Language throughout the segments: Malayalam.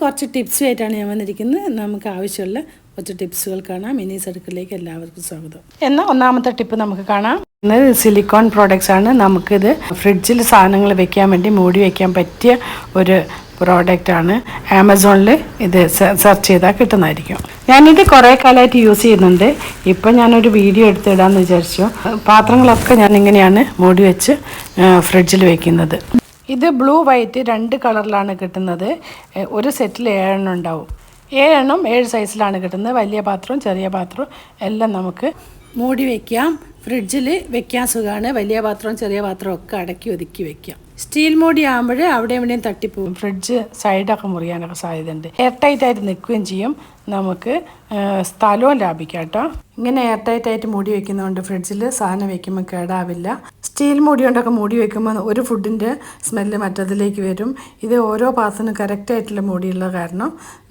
കുറച്ച് ടിപ്സുമായിട്ടാണ് ഞാൻ വന്നിരിക്കുന്നത്. നമുക്ക് ആവശ്യമുള്ള കുറച്ച് ടിപ്സുകൾ കാണാം. മിനി സർക്കിളിലേക്ക് എല്ലാവർക്കും സ്വാഗതം. എന്ന ഒന്നാമത്തെ ടിപ്പ് നമുക്ക് കാണാം. സിലിക്കോൺ പ്രോഡക്റ്റ്സ് ആണ്. നമുക്കിത് ഫ്രിഡ്ജിൽ സാധനങ്ങൾ വെക്കാൻ വേണ്ടി മൂടി വെക്കാൻ പറ്റിയ ഒരു പ്രോഡക്റ്റ് ആണ്. ആമസോണിൽ ഇത് സെർച്ച് ചെയ്താൽ കിട്ടുന്നതായിരിക്കും. ഞാനിത് കുറേ കാലമായിട്ട് യൂസ് ചെയ്യുന്നുണ്ട്. ഇപ്പം ഞാനൊരു വീഡിയോ എടുത്തിടാമെന്ന് വിചാരിച്ചു. പാത്രങ്ങളൊക്കെ ഞാൻ ഇങ്ങനെയാണ് മൂടി വെച്ച് ഫ്രിഡ്ജിൽ വെക്കുന്നത്. ഇത് ബ്ലൂ വൈറ്റ് രണ്ട് കളറിലാണ് കിട്ടുന്നത്. ഒരു സെറ്റിൽ ഏഴെണ്ണം ഉണ്ടാവും. ഏഴെണ്ണം ഏഴ് സൈസിലാണ് കിട്ടുന്നത്. വലിയ പാത്രവും ചെറിയ പാത്രവും എല്ലാം നമുക്ക് മൂടി വയ്ക്കാം ഫ്രിഡ്ജിൽ വെക്കാൻ സുഖമാണ് വലിയ പാത്രവും ചെറിയ പാത്രവും ഒക്കെ അടക്കി ഒതുക്കി വെക്കാം. സ്റ്റീൽ മോഡി ആകുമ്പോൾ അവിടെ എവിടെയും തട്ടിപ്പോകും ഫ്രിഡ്ജ് സൈഡൊക്കെ മുറിയാനൊക്കെ സാധ്യതയുണ്ട്. എയർ ടൈറ്റ് ആയിട്ട് നിൽക്കുകയും ചെയ്യും. നമുക്ക് സ്ഥലവും ലാഭിക്കാം കേട്ടോ. ഇങ്ങനെ എയർ ടൈറ്റ് ആയിട്ട് മൂടി വെക്കുന്നതുകൊണ്ട് ഫ്രിഡ്ജിൽ സാധനം വെക്കുമ്പോൾ കേടാവില്ല. സ്റ്റീൽ മൂടി കൊണ്ടൊക്കെ മൂടി വെക്കുമ്പോൾ ഒരു ഫുഡിന്റെ സ്മെല്ല് മറ്റതിലേക്ക് വരും. ഇത് ഓരോ പാത്രത്തിനും കറക്റ്റായിട്ടുള്ള മൂടിയുള്ള കാരണം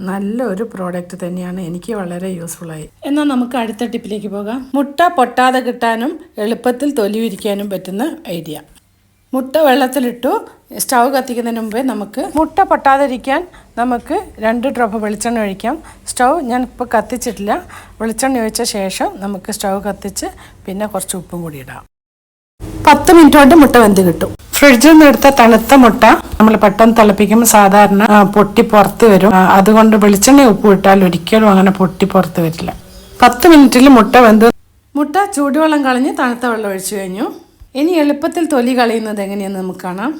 നല്ലൊരു പ്രോഡക്റ്റ് തന്നെയാണ്. എനിക്ക് വളരെ യൂസ്ഫുള്ളായി എന്നാൽ നമുക്ക് അടുത്ത ടിപ്പിലേക്ക് പോകാം. മുട്ട പൊട്ടാതെ കിട്ടാനും എളുപ്പത്തിൽ തൊലി വിരിക്കാനും പറ്റുന്ന ഐഡിയ മുട്ട വെള്ളത്തിലിട്ടു സ്റ്റൗ കത്തിക്കുന്നതിന് മുമ്പേ നമുക്ക് മുട്ട പൊട്ടാതിരിക്കാൻ നമുക്ക് രണ്ട് ഡ്രോപ്പ് വെളിച്ചെണ്ണ ഒഴിക്കാം. സ്റ്റൗ ഞാൻ ഇപ്പോൾ കത്തിച്ചിട്ടില്ല. വെളിച്ചെണ്ണ ഒഴിച്ച ശേഷം നമുക്ക് സ്റ്റൗ കത്തിച്ച് പിന്നെ കുറച്ച് ഉപ്പും കൂടി ഇടാം. പത്ത് മിനിറ്റ് കൊണ്ട് മുട്ട വെന്ത് കിട്ടും. ഫ്രിഡ്ജിൽ നിന്ന് എടുത്ത തണുത്ത മുട്ട നമ്മൾ പെട്ടെന്ന് തിളപ്പിക്കുമ്പോൾ സാധാരണ പൊട്ടി പുറത്ത് വരും. അതുകൊണ്ട് വെളിച്ചെണ്ണ ഉപ്പ് ഇട്ടാൽ ഒരിക്കലും അങ്ങനെ പൊട്ടി പുറത്ത് വരില്ല. പത്ത് മിനിറ്റിൽ മുട്ട വെന്ത് മുട്ട ചൂടുവെള്ളം കളഞ്ഞ് തണുത്ത വെള്ളം ഒഴിച്ചു കഴിഞ്ഞു. ഇനി എളുപ്പത്തിൽ തൊലി കളയുന്നത് എങ്ങനെയെന്ന് നമുക്ക് കാണാം.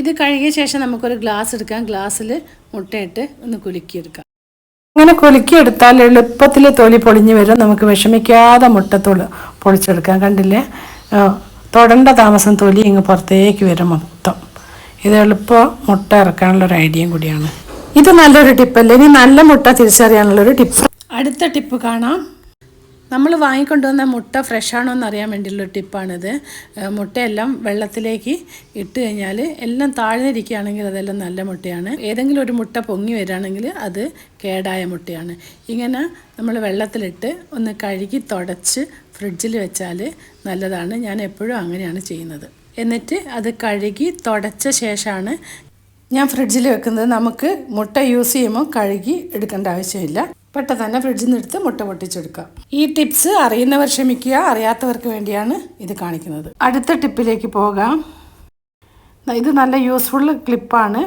ഇത് കഴുകിയ ശേഷം നമുക്കൊരു ഗ്ലാസ് എടുക്കാം. ഗ്ലാസ്സിൽ മുട്ടയിട്ട് ഒന്ന് കുലുക്കിയെടുക്കാം. അങ്ങനെ കുലുക്കിയെടുത്താൽ എളുപ്പത്തിൽ തൊലി പൊളിഞ്ഞു വരും. നമുക്ക് വിഷമിക്കാതെ മുട്ടത്തൊളി പൊളിച്ചെടുക്കാം. കണ്ടില്ലേ? തൊടണ്ട താമസം തൊലി ഇങ്ങ് പുറത്തേക്ക് വരും മൊത്തം. ഇത് എളുപ്പം മുട്ട ഇറക്കാനുള്ള ഒരു ഐഡിയയും കൂടിയാണ്. ഇത് നല്ലൊരു ടിപ്പല്ലേ ഇനി നല്ല മുട്ട തിരിച്ചറിയാനുള്ളൊരു ടിപ്പ് അടുത്ത ടിപ്പ് കാണാം. നമ്മൾ വാങ്ങിക്കൊണ്ടുവന്ന മുട്ട ഫ്രഷ് ആണോ എന്ന് അറിയാൻ വേണ്ടിയുള്ള ടിപ്പാണിത് മുട്ടയെല്ലാം വെള്ളത്തിലേക്ക് ഇട്ട് കഴിഞ്ഞാൽ എല്ലാം താഴ്ന്നിരിക്കുകയാണെങ്കിൽ അതെല്ലാം നല്ല മുട്ടയാണ്. ഏതെങ്കിലും ഒരു മുട്ട പൊങ്ങി വരികയാണെങ്കിൽ അത് കേടായ മുട്ടയാണ്. ഇങ്ങനെ നമ്മൾ വെള്ളത്തിലിട്ട് ഒന്ന് കഴുകി തുടച്ച് ഫ്രിഡ്ജിൽ വെച്ചാൽ നല്ലതാണ്. ഞാൻ എപ്പോഴും അങ്ങനെയാണ് ചെയ്യുന്നത്. എന്നിട്ട് അത് കഴുകി തുടച്ച ശേഷമാണ് ഞാൻ ഫ്രിഡ്ജിൽ വെക്കുന്നത്. നമുക്ക് മുട്ട യൂസ് ചെയ്യുമ്പോൾ കഴുകി എടുക്കേണ്ട ആവശ്യമില്ല. പെട്ടെന്ന് തന്നെ ഫ്രിഡ്ജിൽ നിന്ന് എടുത്ത് മുട്ട പൊട്ടിച്ചെടുക്കുക. ഈ ടിപ്സ് അറിയുന്നവർ ക്ഷമിക്കുക അറിയാത്തവർക്ക് വേണ്ടിയാണ് ഇത് കാണിക്കുന്നത്. അടുത്ത ടിപ്പിലേക്ക് പോകാം. ഇത് നല്ല യൂസ്ഫുൾ ക്ലിപ്പാണ്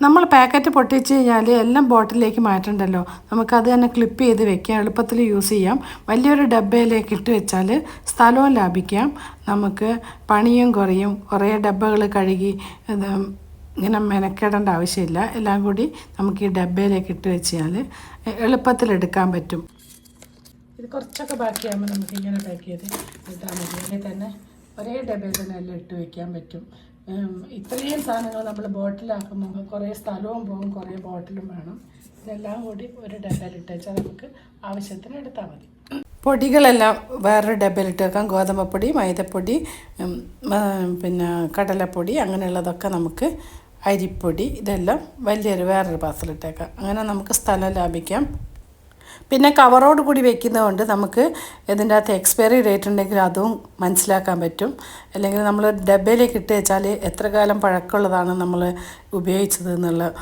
നമ്മൾ പാക്കറ്റ് പൊട്ടിച്ച് കഴിഞ്ഞാൽ എല്ലാം ബോട്ടിലേക്ക് മാറ്റണ്ടല്ലോ. നമുക്കത് തന്നെ ക്ലിപ്പ് ചെയ്ത് വെക്കാം. എളുപ്പത്തിൽ യൂസ് ചെയ്യാം. വലിയൊരു ഡബ്ബയിലേക്ക് ഇട്ട് വെച്ചാൽ സ്ഥലവും ലാഭിക്കാം. നമുക്ക് പണിയും കുറയും. കുറേ ഡബ്ബകൾ കഴുകി ഇങ്ങനെ മെനക്കെടേണ്ട ആവശ്യമില്ല. എല്ലാം കൂടി നമുക്ക് ഈ ഡബയിലേക്ക് ഇട്ട് വെച്ചാൽ എളുപ്പത്തിൽ എടുക്കാൻ പറ്റും. ഇത് കുറച്ചൊക്കെ ബാക്കിയാകുമ്പോൾ നമുക്ക് ഇങ്ങനെ പാക്ക് ചെയ്ത് ഇട്ടാൽ മതി. അതിൽ തന്നെ ഒരേ ഡബയിൽ തന്നെ എല്ലാം ഇട്ട് വെക്കാൻ പറ്റും. ഇത്രയും സാധനങ്ങൾ നമ്മൾ ബോട്ടിലാക്കുമ്പോൾ കുറേ സ്ഥലവും പോകും കുറേ ബോട്ടിലും വേണം. ഇതെല്ലാം കൂടി ഒരു ഡബയിൽ ഇട്ട് വെച്ചാൽ നമുക്ക് ആവശ്യത്തിന് എടുത്താൽ മതി. പൊടികളെല്ലാം വേറൊരു ഡബയിലിട്ട് വെക്കാം. ഗോതമ്പപ്പൊടി മൈദപ്പൊടി പിന്നെ കടലപ്പൊടി അങ്ങനെയുള്ളതൊക്കെ നമുക്ക് അരിപ്പൊടി ഇതെല്ലാം വലിയൊരു വേറൊരു പാത്രത്തിലിട്ടേക്കാം അങ്ങനെ നമുക്ക് സ്ഥലം ലാഭിക്കാം. പിന്നെ കവറോട് കൂടി വെക്കുന്നതുകൊണ്ട് നമുക്ക് ഇതിന്റെ അകത്ത് എക്സ്പയറി ഡേറ്റ് ഉണ്ടെങ്കിൽ അതും മനസ്സിലാക്കാൻ പറ്റും. അല്ലെങ്കിൽ നമ്മൾ ഡബയിലേക്ക് ഇട്ട് വെച്ചാൽ എത്ര കാലം പഴക്കമുള്ളതാണ് നമ്മൾ ഉപയോഗിച്ചത് എന്നുള്ള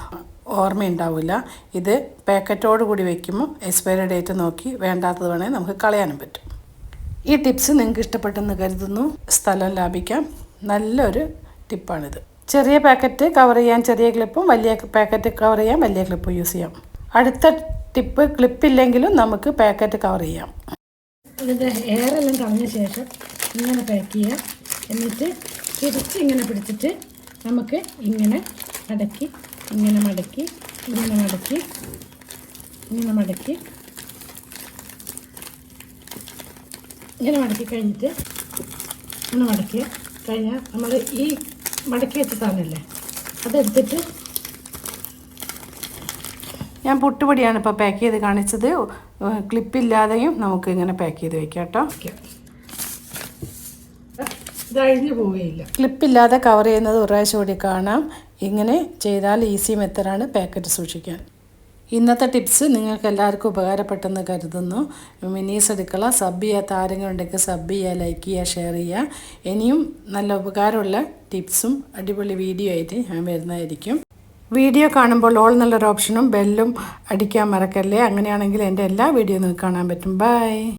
ഓർമ്മയുണ്ടാവില്ല. ഇത് പാക്കറ്റോട് കൂടി വെക്കുമ്പോൾ എക്സ്പയറി ഡേറ്റ് നോക്കി വേണ്ടാത്തത് വേണമെങ്കിൽ നമുക്ക് കളയാനും പറ്റും. ഈ ടിപ്സ് നിങ്ങൾക്ക് ഇഷ്ടപ്പെട്ടെന്ന് കരുതുന്നു. സ്ഥലം ലാഭിക്കാം. നല്ലൊരു ടിപ്പാണിത് ചെറിയ പാക്കറ്റ് കവർ ചെയ്യാൻ ചെറിയ ക്ലിപ്പും വലിയ പാക്കറ്റ് കവർ ചെയ്യാൻ വലിയ ക്ലിപ്പും യൂസ് ചെയ്യാം. അടുത്ത ടിപ്പ് ക്ലിപ്പില്ലെങ്കിലും നമുക്ക് പാക്കറ്റ് കവർ ചെയ്യാം. അതിന്റെ എയറെല്ലാം കളഞ്ഞ ശേഷം ഇങ്ങനെ പാക്ക് ചെയ്യാം എന്നിട്ട് തിരിച്ച് ഇങ്ങനെ പിടിച്ചിട്ട് നമുക്ക് ഇങ്ങനെ മടക്കി ഇങ്ങനെ മടക്കി ഇങ്ങനെ മടക്കി ഇങ്ങനെ മടക്കി ഇങ്ങനെ മടക്കി കഴിഞ്ഞിട്ട് ഇങ്ങനെ മടക്കി കഴിഞ്ഞാൽ നമ്മൾ ഈ മടക്കി വെച്ച സാധനമല്ലേ അതെടുത്തിട്ട് ഞാൻ പുട്ടുപൊടിയാണ് ഇപ്പോൾ പാക്ക് ചെയ്ത് കാണിച്ചത്. ക്ലിപ്പില്ലാതെയും നമുക്ക് ഇങ്ങനെ പാക്ക് ചെയ്ത് വെക്കാം കേട്ടോ ഇതഴിഞ്ഞു പോവുകയില്ല. ക്ലിപ്പില്ലാതെ കവർ ചെയ്യുന്നത് ഒരു പ്രാവശ്യം കൂടി കാണാം. ഇങ്ങനെ ചെയ്താൽ ഈസി മെത്തഡാണ് പാക്കറ്റ് സൂക്ഷിക്കാൻ. ഇന്നത്തെ ടിപ്സ് നിങ്ങൾക്ക് എല്ലാവർക്കും ഉപകാരപ്പെട്ടെന്ന് കരുതുന്നു. മിനീസ് അടുക്കള സബ് ചെയ്യാത്ത ആരെങ്കിലും ഉണ്ടെങ്കിൽ സബ് ചെയ്യുക ലൈക്ക് ചെയ്യുക ഷെയർ ചെയ്യുക. ഇനിയും നല്ല ഉപകാരമുള്ള ടിപ്സും അടിപൊളി വീഡിയോ ആയിട്ട് ഞാൻ വരുന്നതായിരിക്കും. വീഡിയോ കാണുമ്പോൾ ഓൾ എന്നുള്ളൊരു ഓപ്ഷനും ബെല്ലും അടിക്കാൻ മറക്കല്ലേ? അങ്ങനെയാണെങ്കിൽ എന്റെ എല്ലാ വീഡിയോ നിങ്ങൾക്ക് കാണാൻ പറ്റും. ബൈ